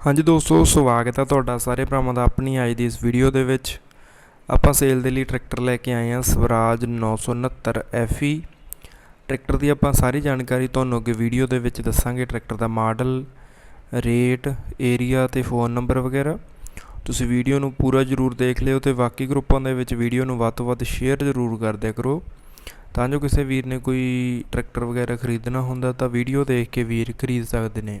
ਹਾਂਜੀ ਦੋਸਤੋ, ਸਵਾਗਤ ਹੈ ਤੁਹਾਡਾ ਸਾਰੇ ਭਰਾਵਾਂ ਦਾ ਆਪਣੀ ਅੱਜ ਦੀ ਇਸ ਵੀਡੀਓ ਦੇ ਵਿੱਚ। ਆਪਾਂ ਸੇਲ ਦੇ ਲਈ ਟਰੈਕਟਰ ਲੈ ਕੇ ਆਏ ਹਾਂ, ਸਵਰਾਜ 969 FE ਟਰੈਕਟਰ ਦੀ ਆਪਾਂ ਸਾਰੀ ਜਾਣਕਾਰੀ ਤੁਹਾਨੂੰ ਅੱਗੇ ਵੀਡੀਓ ਦੇ ਵਿੱਚ ਦੱਸਾਂਗੇ। ਟਰੈਕਟਰ ਦਾ ਮਾਡਲ ਰੇਟ ਏਰੀਆ ਤੇ ਫੋਨ ਨੰਬਰ ਵਗੈਰਾ। ਤੁਸੀਂ ਵੀਡੀਓ ਨੂੰ ਪੂਰਾ ਜ਼ਰੂਰ ਦੇਖ ਲਿਓ ਤੇ ਬਾਕੀ ਗਰੁੱਪਾਂ ਦੇ ਵਿੱਚ ਵੀਡੀਓ ਨੂੰ ਵੱਧ ਤੋਂ ਵੱਧ ਸ਼ੇਅਰ ਜ਼ਰੂਰ ਕਰ ਦਿਆ ਕਰੋ। ਤਾਂ ਜੋ ਕਿਸੇ ਵੀਰ ਨੇ ਕੋਈ ਟਰੈਕਟਰ ਵਗੈਰਾ ਖਰੀਦਣਾ ਹੁੰਦਾ ਤਾਂ ਵੀਡੀਓ ਦੇਖ ਕੇ ਵੀਰ ਖਰੀਦ ਸਕਦੇ ਨੇ।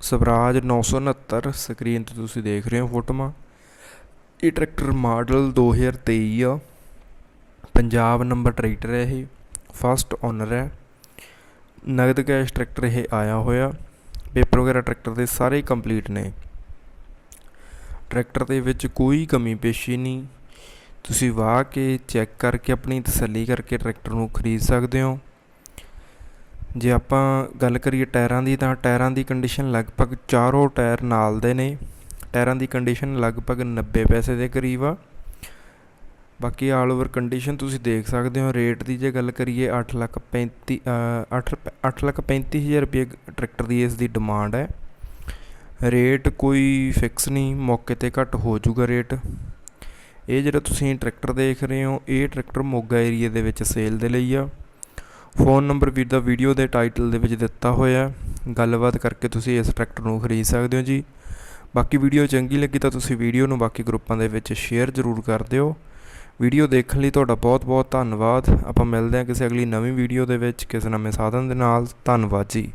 ਸਵਰਾਜ 969 ਸਕਰੀਨ ਤੇ ਤੁਸੀਂ ਦੇਖ ਰਹੇ ਹੋ ਫੋਟੋਆਂ। ਇਹ ਟਰੈਕਟਰ ਮਾਡਲ 2023 ਆ। ਪੰਜਾਬ ਨੰਬਰ ਟਰੈਕਟਰ ਹੈ ਇਹ ਫਸਟ ਓਨਰ ਹੈ। ਨਗਦ ਕੈਸ਼ ਟਰੈਕਟਰ ਇਹ ਆਇਆ ਹੋਇਆ। ਪੇਪਰ ਵਗੈਰਾ ਟਰੈਕਟਰ ਦੇ ਸਾਰੇ ਕੰਪਲੀਟ ਨੇ। ਟਰੈਕਟਰ ਦੇ ਵਿੱਚ ਕੋਈ ਕਮੀ ਪੇਸ਼ੀ ਨਹੀਂ। ਤੁਸੀਂ ਵਾਹ ਕੇ ਚੈੱਕ ਕਰਕੇ ਆਪਣੀ ਤਸੱਲੀ ਕਰਕੇ ਟਰੈਕਟਰ ਨੂੰ ਖਰੀਦ ਸਕਦੇ ਹੋ। ਜੇ ਆਪਾਂ ਗੱਲ ਕਰੀਏ ਟਾਇਰਾਂ ਦੀ ਤਾਂ ਟਾਇਰਾਂ ਦੀ ਕੰਡੀਸ਼ਨ ਲਗਭਗ ਚਾਰੋਂ ਟਾਇਰ ਨਾਲ ਦੇ ਨੇ। ਟਾਇਰਾਂ ਦੀ ਕੰਡੀਸ਼ਨ ਲਗਭਗ 90 ਪੈਸੇ ਦੇ ਕਰੀਬ ਆ। ਬਾਕੀ ਆਲ ਓਵਰ ਕੰਡੀਸ਼ਨ ਤੁਸੀਂ ਦੇਖ ਸਕਦੇ ਹੋ ਰੇਟ ਦੀ ਜੇ ਗੱਲ ਕਰੀਏ 8 ਲੱਖ 35 8 8 ਲੱਖ 35 ਹਜ਼ਾਰ ਰੁਪਏ ਟਰੈਕਟਰ ਦੀ ਇਸ ਦੀ ਡਿਮਾਂਡ ਹੈ। ਰੇਟ ਕੋਈ ਫਿਕਸ ਨਹੀਂ, ਮੌਕੇ ਤੇ ਘੱਟ ਹੋ ਜਾਊਗਾ ਰੇਟ ਇਹ ਜਿਹੜਾ ਤੁਸੀਂ ਟਰੈਕਟਰ ਦੇਖ ਰਹੇ ਹੋ, ਇਹ ਟਰੈਕਟਰ ਮੋਗਾ ਏਰੀਆ ਦੇ ਵਿੱਚ ਸੇਲ ਦੇ ਲਈ ਆ। ਫੋਨ ਨੰਬਰ ਵੀਰ ਦਾ ਵੀਡੀਓ ਦੇ ਟਾਈਟਲ ਦੇ ਵਿੱਚ ਦਿੱਤਾ ਹੋਇਆ ਗੱਲਬਾਤ ਕਰਕੇ ਤੁਸੀਂ ਇਸ ਟਰੈਕਟਰ ਨੂੰ ਖਰੀਦ ਸਕਦੇ ਹੋ ਜੀ। ਬਾਕੀ ਵੀਡੀਓ ਚੰਗੀ ਲੱਗੀ ਤਾਂ ਤੁਸੀਂ ਵੀਡੀਓ ਨੂੰ ਬਾਕੀ ਗਰੁੱਪਾਂ ਦੇ ਵਿੱਚ ਸ਼ੇਅਰ ਜ਼ਰੂਰ ਕਰ ਦਿਓ। ਵੀਡੀਓ ਦੇਖਣ ਲਈ ਤੁਹਾਡਾ ਬਹੁਤ ਬਹੁਤ ਧੰਨਵਾਦ। ਆਪਾਂ ਮਿਲਦੇ ਹਾਂ ਕਿਸੇ ਅਗਲੀ ਨਵੀਂ ਵੀਡੀਓ ਦੇ ਵਿੱਚ। ਕਿਸੇ ਨਵੇਂ ਸਾਧਨ ਦੇ ਨਾਲ। ਧੰਨਵਾਦ ਜੀ।